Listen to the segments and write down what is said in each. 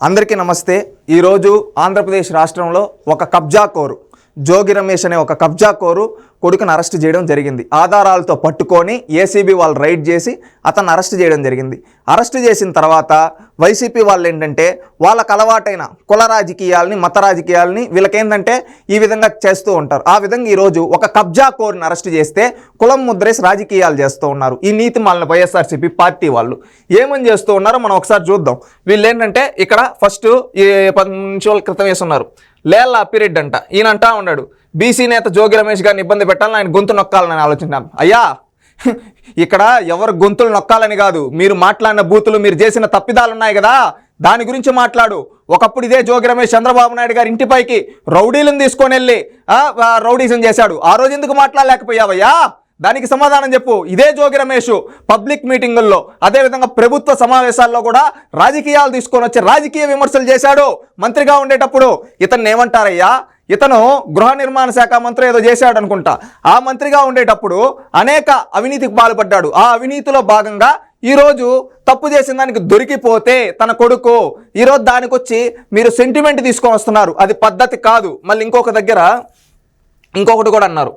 అందరికీ నమస్తే. ఈరోజు ఆంధ్రప్రదేశ్ రాష్ట్రంలో ఒక కబ్జా కోరు జోగి రమేష్ అనే ఒక కబ్జా కోరు కొడుకును అరెస్ట్ చేయడం జరిగింది. ఆధారాలతో పట్టుకొని ఏసీబీ వాళ్ళు రైడ్ చేసి అతను అరెస్ట్ చేయడం జరిగింది. అరెస్ట్ చేసిన తర్వాత వైసీపీ వాళ్ళు ఏంటంటే వాళ్ళకు అలవాటైన కుల రాజకీయాలని మత రాజకీయాలని వీళ్ళకేంటంటే ఈ విధంగా చేస్తూ ఉంటారు. ఆ విధంగా ఈరోజు ఒక కబ్జా కోరుని అరెస్ట్ చేస్తే కులం ముద్రేసి రాజకీయాలు చేస్తూ ఉన్నారు. ఈ నీతి మాలిన వైఎస్ఆర్సీపీ పార్టీ వాళ్ళు. ఏమని చేస్తూ ఉన్నారో మనం ఒకసారి చూద్దాం. వీళ్ళు ఏంటంటే ఇక్కడ ఫస్ట్ ఈ పది నిమిషాల క్రితం వేస్తున్నారు లేళ్ళ అప్పిరెడ్డి అంట. ఈయన అంటా ఉన్నాడు. బీసీ నేత జోగి రమేష్ గారిని ఇబ్బంది పెట్టాలని ఆయన గొంతు నొక్కాలని ఆలోచించాను అయ్యా ఇక్కడ ఎవరు గొంతులు నొక్కాలని కాదు. మీరు మాట్లాడిన బూతులు మీరు చేసిన తప్పిదాలు ఉన్నాయి కదా. దాని గురించి మాట్లాడు. ఒకప్పుడు ఇదే జోగి రమేష్ చంద్రబాబు నాయుడు గారి ఇంటిపైకి రౌడీలను తీసుకొని వెళ్ళి రౌడీజం చేశాడు. ఆ రోజు ఎందుకు మాట్లాడలేకపోయావయ్యా? దానికి సమాధానం చెప్పు. ఇదే జోగి రమేష్ పబ్లిక్ మీటింగుల్లో అదేవిధంగా ప్రభుత్వ సమావేశాల్లో కూడా రాజకీయాలు తీసుకొని వచ్చి రాజకీయ విమర్శలు చేశాడు. మంత్రిగా ఉండేటప్పుడు ఇతన్ని ఏమంటారయ్యా? ఇతను గృహ నిర్మాణ శాఖ మంత్రి ఏదో చేశాడు అనుకుంటా. ఆ మంత్రిగా ఉండేటప్పుడు అనేక అవినీతికి పాల్పడ్డాడు. ఆ అవినీతిలో భాగంగా ఈరోజు తప్పు చేసిన దానికి దొరికిపోతే తన కొడుకు ఈరోజు దానికి వచ్చి మీరు సెంటిమెంట్ తీసుకొని వస్తున్నారు. అది పద్ధతి కాదు. మళ్ళీ ఇంకొక దగ్గర ఇంకొకటి కూడా అన్నారు.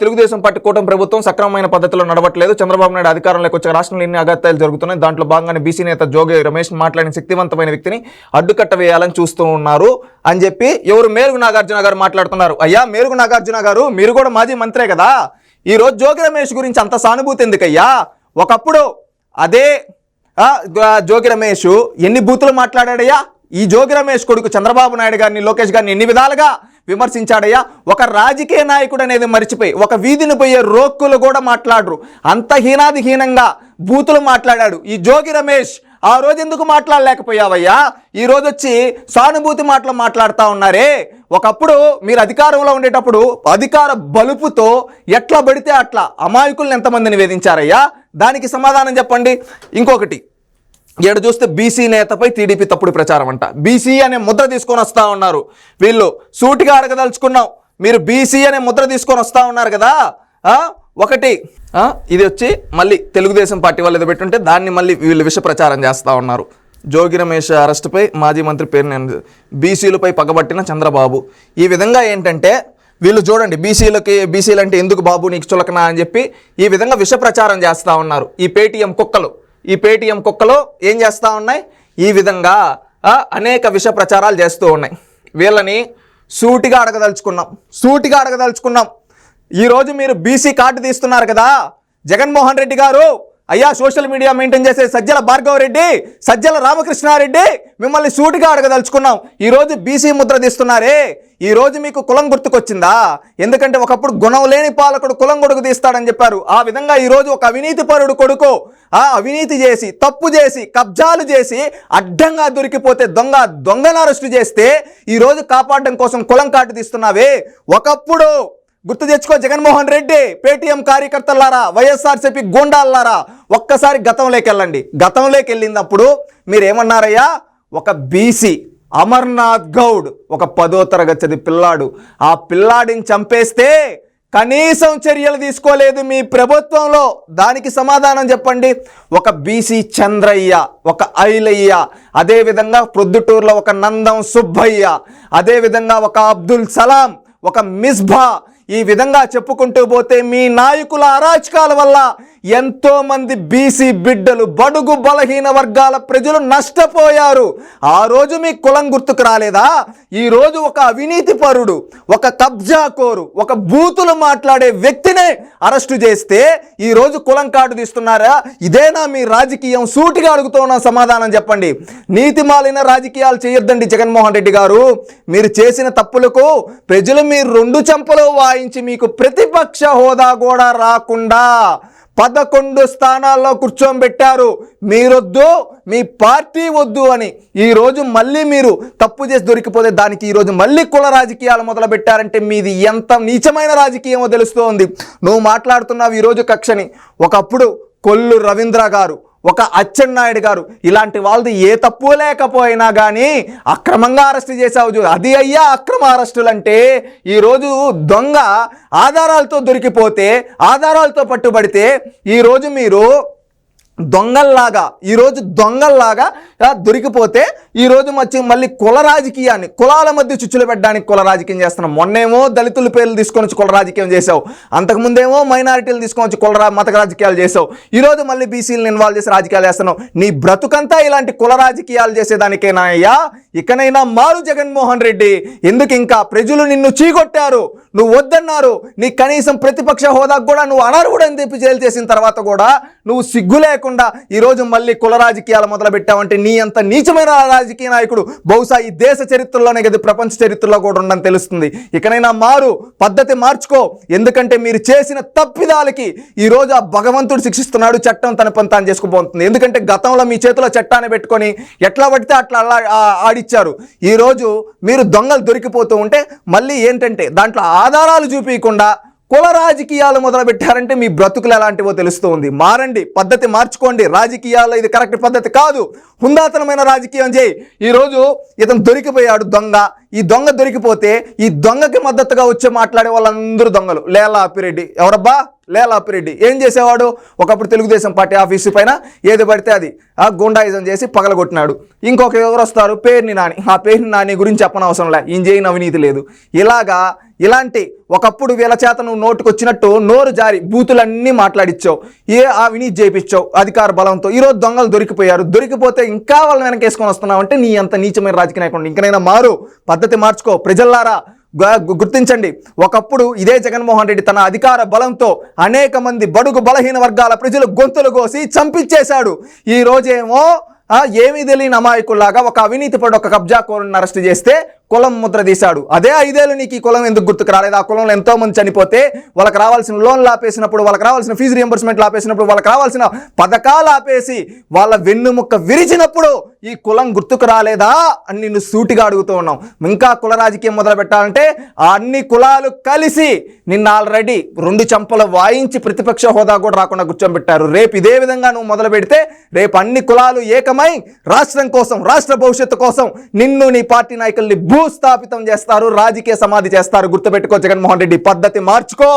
తెలుగుదేశం పార్టీ కూటమి ప్రభుత్వం సక్రమమైన పద్ధతిలో నడవట్లేదు. చంద్రబాబు నాయుడు అధికారంలోకి వచ్చే రాష్ట్రంలో ఎన్ని అగత్యాలు జరుగుతున్నాయి? దాంట్లో భాగంగానే బీసీ నేత జోగి రమేష్ మాట్లాడిన శక్తివంతమైన వ్యక్తిని అడ్డుకట్ట వేయాలని చూస్తూ ఉన్నారు. అని చెప్పి ఎవరు? మేరుగు నాగార్జున గారు మాట్లాడుతున్నారు. అయ్యా మేరుగు నాగార్జున గారు మీరు కూడా మాజీ మంత్రే కదా? ఈ రోజు జోగి రమేష్ గురించి అంత సానుభూతి ఎందుకయ్యా? ఒకప్పుడు అదే జోగి రమేష్ ఎన్ని బూతులు మాట్లాడాడయ్యా? ఈ జోగి రమేష్ కొడుకు చంద్రబాబు నాయుడు గారిని లోకేష్ గారిని ఎన్ని విధాలుగా విమర్శించాడయ్యా. ఒక రాజకీయ నాయకుడు అనేది మర్చిపోయి ఒక వీధిని పోయే రోక్కులు కూడా మాట్లాడరు. అంత హీనాదిహీనంగా బూతులు మాట్లాడాడు. ఈ జోగి రమేష్ ఆ రోజు ఎందుకు మాట్లాడలేకపోయావయ్యా? ఈ వచ్చి సానుభూతి మాటలు మాట్లాడుతూ ఉన్నారే. ఒకప్పుడు మీరు అధికారంలో ఉండేటప్పుడు అధికార బలుపుతో ఎట్లా పడితే అట్లా అమాయకుల్ని ఎంతమందిని వేధించారయ్యా దానికి సమాధానం చెప్పండి. ఇంకొకటి ఇక్కడ చూస్తే బీసీ నేతపై టీడీపీ తప్పుడు ప్రచారం అంట బీసీ అనే ముద్ర తీసుకొని వస్తా ఉన్నారు. వీళ్ళు సూటిగా అడగదలుచుకున్నాం. మీరు బీసీ అనే ముద్ర తీసుకొని వస్తా ఉన్నారు కదా? ఒకటి ఇది వచ్చి మళ్ళీ తెలుగుదేశం పార్టీ వాళ్ళు ఏదో పెట్టుంటే దాన్ని మళ్ళీ వీళ్ళు విష ప్రచారం చేస్తూ ఉన్నారు. జోగి రమేష్ అరెస్టుపై మాజీ మంత్రి పేరు నేను బీసీలపై పగబట్టిన చంద్రబాబు. ఈ విధంగా ఏంటంటే వీళ్ళు చూడండి బీసీలకి బీసీలు అంటే ఎందుకు బాబు నీకు చులకనా అని చెప్పి ఈ విధంగా విష ప్రచారం చేస్తూ ఉన్నారు. ఈ పేటీఎం కుక్కలు. ఈ పేటీఎం కుక్కలు ఏం చేస్తూ ఉన్నాయి? ఈ విధంగా అనేక విష ప్రచారాలు చేస్తూ ఉన్నాయి. వీళ్ళని సూటిగా అడగదలుచుకున్నాం. సూటిగా అడగదలుచుకున్నాం. ఈరోజు మీరు బీసీ కార్డు తీస్తున్నారు కదా? జగన్మోహన్ రెడ్డి గారు అయ్యా సోషల్ మీడియా మెయింటైన్ చేసే సజ్జల భార్గవ రెడ్డి సజ్జల రామకృష్ణారెడ్డి మిమ్మల్ని సూటిగా అడగదలుచుకున్నాం. ఈరోజు బీసీ ముద్ర తీస్తున్నారే. ఈ రోజు మీకు కులం గుర్తుకొచ్చిందా? ఎందుకంటే ఒకప్పుడు గుణం లేని పాలకుడు కులం కొడుకు తీస్తాడని చెప్పారు. ఆ విధంగా ఈరోజు ఒక అవినీతి పరుడు కొడుకు ఆ అవినీతి చేసి తప్పు చేసి కబ్జాలు చేసి అడ్డంగా దొరికిపోతే దొంగ దొంగను అరెస్టు చేస్తే ఈరోజు కాపాడడం కోసం కులం కాటు తీస్తున్నావే. ఒకప్పుడు గుర్తు తెచ్చుకో జగన్మోహన్ రెడ్డి పేటీఎం కార్యకర్తలారా వైఎస్ఆర్సీపీ గూండాలారా ఒక్కసారి గతంలోకి వెళ్ళండి. గతంలోకి వెళ్ళినప్పుడు మీరేమన్నారయ్యా? ఒక బీసీ అమర్నాథ్ గౌడ్ ఒక పదో తరగతి పిల్లాడు. ఆ పిల్లాడిని చంపేస్తే కనీసం చర్యలు తీసుకోలేదు మీ ప్రభుత్వంలో. దానికి సమాధానం చెప్పండి. ఒక బీసీ చంద్రయ్య ఒక ఐలయ్య అదేవిధంగా ప్రొద్దుటూరులో ఒక నందం సుబ్బయ్య అదేవిధంగా ఒక అబ్దుల్ సలాం ఒక మిస్బా ఈ విధంగా చెప్పుకుంటూ పోతే మీ నాయకుల అరాచకాల వల్ల ఎంతోమంది బీసీ బిడ్డలు బడుగు బలహీన వర్గాల ప్రజలు నష్టపోయారు. ఆ రోజు మీ కులం గుర్తుకు రాలేదా? ఈరోజు ఒక అవినీతి పరుడు ఒక కబ్జా కోరు ఒక బూతులు మాట్లాడే వ్యక్తినే అరెస్టు చేస్తే ఈ రోజు కులం కార్డు తీస్తున్నారా? ఇదేనా మీ రాజకీయం? సూటిగా అడుగుతున్న సమాధానం చెప్పండి. నీతి మాలిన రాజకీయాలు చేయొద్దండి జగన్మోహన్ రెడ్డి గారు. మీరు చేసిన తప్పులకు ప్రజలు మీరు రెండు చెంపలు వాయించి మీకు ప్రతిపక్ష హోదా కూడా రాకుండా పదకొండు స్థానాల్లో కూర్చోబెట్టారు మీరొద్దు మీ పార్టీ వద్దు అని. ఈరోజు మళ్ళీ మీరు తప్పు చేసి దొరికిపోతే దానికి ఈరోజు మళ్ళీ కుల రాజకీయాలు మొదలుపెట్టారంటే మీది ఎంత నీచమైన రాజకీయమో తెలుస్తోంది. నువ్వు మాట్లాడుతున్నావు ఈరోజు కక్షని. ఒకప్పుడు కొల్లు రవీంద్ర గారు ఒక అచ్చెన్నాయుడు గారు. ఇలాంటి వాళ్ళది ఏ తప్పు లేకపోయినా కానీ అక్రమంగా అరెస్ట్ చేసావు చూ అది అయ్యా అక్రమ అరెస్టులు అంటే ఈరోజు దొంగ ఆధారాలతో దొరికిపోతే ఆధారాలతో పట్టుబడితే ఈరోజు మీరు దొంగల్లాగా ఈరోజు దొంగల్లాగా దొరికిపోతే ఈ రోజు వచ్చి మళ్ళీ కుల రాజకీయాన్ని కులాల మధ్య చుచ్చులు పెట్టడానికి కుల రాజకీయం చేస్తున్నాం మొన్నేమో దళితుల పేర్లు తీసుకొని వచ్చి కుల రాజకీయం చేసావు అంతకుముందేమో మైనారిటీలు తీసుకొని వచ్చి కుల మత రాజకీయాలు చేసావు ఈరోజు మళ్ళీ బీసీలను ఇన్వాల్వ్ చేసి రాజకీయాలు చేస్తున్నావు. నీ బ్రతుకంతా ఇలాంటి కుల రాజకీయాలు చేసేదానికేనా అయ్యా ఇకనైనా మారు జగన్మోహన్ రెడ్డి. ఎందుకు ఇంకా ప్రజలు నిన్ను చీకొట్టారు నువ్వు వద్దన్నారు. నీ కనీసం ప్రతిపక్ష హోదాకు కూడా నువ్వు అనర్హుడు అని చెప్పి జైలు చేసిన తర్వాత కూడా నువ్వు సిగ్గు లేకుండా ఈరోజు మళ్ళీ కుల రాజకీయాలు మొదలు పెట్టావంటే నీ అంత నీచమైన రాజకీయ నాయకుడు బహుశా ఈ దేశ చరిత్రలోనే కదా ప్రపంచ చరిత్రలో కూడా ఉండని తెలుస్తుంది. ఇకనైనా మారు పద్ధతి మార్చుకో. ఎందుకంటే మీరు చేసిన తప్పిదాలకి ఈ రోజు ఆ భగవంతుడు శిక్షిస్తున్నాడు చట్టం తన పని తాను చేసుకుపోతుంది. ఎందుకంటే గతంలో మీ చేతిలో చట్టాన్ని పెట్టుకొని ఎట్లా పడితే అట్లా అలా ఆడిచ్చారు. ఈ రోజు మీరు దొంగలు దొరికిపోతూ ఉంటే మళ్ళీ ఏంటంటే దాంట్లో ఆధారాలు చూపించకుండా కుల రాజకీయాలు మొదలుపెట్టారంటే మీ బ్రతుకులు ఎలాంటివో తెలుస్తూ ఉంది మారండి పద్ధతి మార్చుకోండి. రాజకీయాల్లో ఇది కరెక్ట్ పద్ధతి కాదు. హుందాతనమైన రాజకీయం చేయి. ఈరోజు ఇతను దొరికిపోయాడు దొంగ. ఈ దొంగ దొరికిపోతే ఈ దొంగకి మద్దతుగా వచ్చి మాట్లాడే వాళ్ళందరూ దొంగలు. లేలా అప్పిరెడ్డి. ఎవరబ్బా? లేలా అప్పిరెడ్డి. ఏం చేసేవాడు? ఒకప్పుడు తెలుగుదేశం పార్టీ ఆఫీసు పైన ఏది పడితే అది. ఆ గుండాయిజం చేసి పగలగొట్టినాడు. ఇంకొక ఎవరు వస్తారు? పేరుని నాని. ఆ పేరుని నాని గురించి చెప్పనవసరం లే. ఈయన చేయని అవినీతి లేదు. ఇలాగా ఇలాంటి ఒకప్పుడు వీళ్ళ చేత నువ్వు నోటుకొచ్చినట్టు నోరు జారి బూతులన్నీ మాట్లాడిచ్చావు. ఏ ఆ వినీతి చేయించావు అధికార బలంతో? ఈరోజు దొంగలు దొరికిపోయారు. దొరికిపోతే ఇంకా వాళ్ళని వెనకేసుకొని వస్తున్నావు అంటే నీ అంత నీచమైన రాజకీయ నాయకుడు. ఇంకనైనా మారు. పద్ధతి మార్చుకో. ప్రజల్లారా గుర్తించండి. ఒకప్పుడు ఇదే జగన్మోహన్ రెడ్డి తన అధికార బలంతో అనేక మంది బడుగు బలహీన వర్గాల ప్రజలు గొంతులు కోసి చంపించేశాడు ఈ రోజేమో ఏమీ తెలియని అమాయకుల్లాగా ఒక అవినీతి పడి ఒక కబ్జా కోరుని అరెస్ట్ చేస్తే కులం ముద్ర తీశాడు. అదే ఐదేళ్ళు నీకు ఈ కులం ఎందుకు గుర్తుకు రాలేదు? ఆ కులంలో ఎంతో మంది చనిపోతే వాళ్ళకి రావాల్సిన లోన్లు ఆపేసినప్పుడు వాళ్ళకి రావాల్సిన ఫీజు రియంబర్స్మెంట్లు ఆపేసినప్పుడు వాళ్ళకి రావాల్సిన పథకాలు ఆపేసి వాళ్ళ వెన్నుముక్క విరిచినప్పుడు ఈ కులం గుర్తుకు రాలేదా అని నిన్ను సూటిగా అడుగుతూ ఉన్నాం. ఇంకా కుల రాజకీయం మొదలు పెట్టాలంటే ఆ అన్ని కులాలు కలిసి నిన్న ఆల్రెడీ రెండు చంపలు వాయించి ప్రతిపక్ష హోదా కూడా రాకుండా కూర్చోబెట్టారు. రేపు ఇదే విధంగా నువ్వు మొదలు పెడితే రేపు అన్ని కులాలు ఏకమై రాష్ట్రం కోసం రాష్ట్ర భవిష్యత్తు కోసం నిన్ను నీ పార్టీ నాయకుల్ని భూస్థాపితం చేస్తారు రాజకీయ సమాధి చేస్తారు. గుర్తుపెట్టుకో జగన్మోహన్ రెడ్డి పద్ధతి మార్చుకో.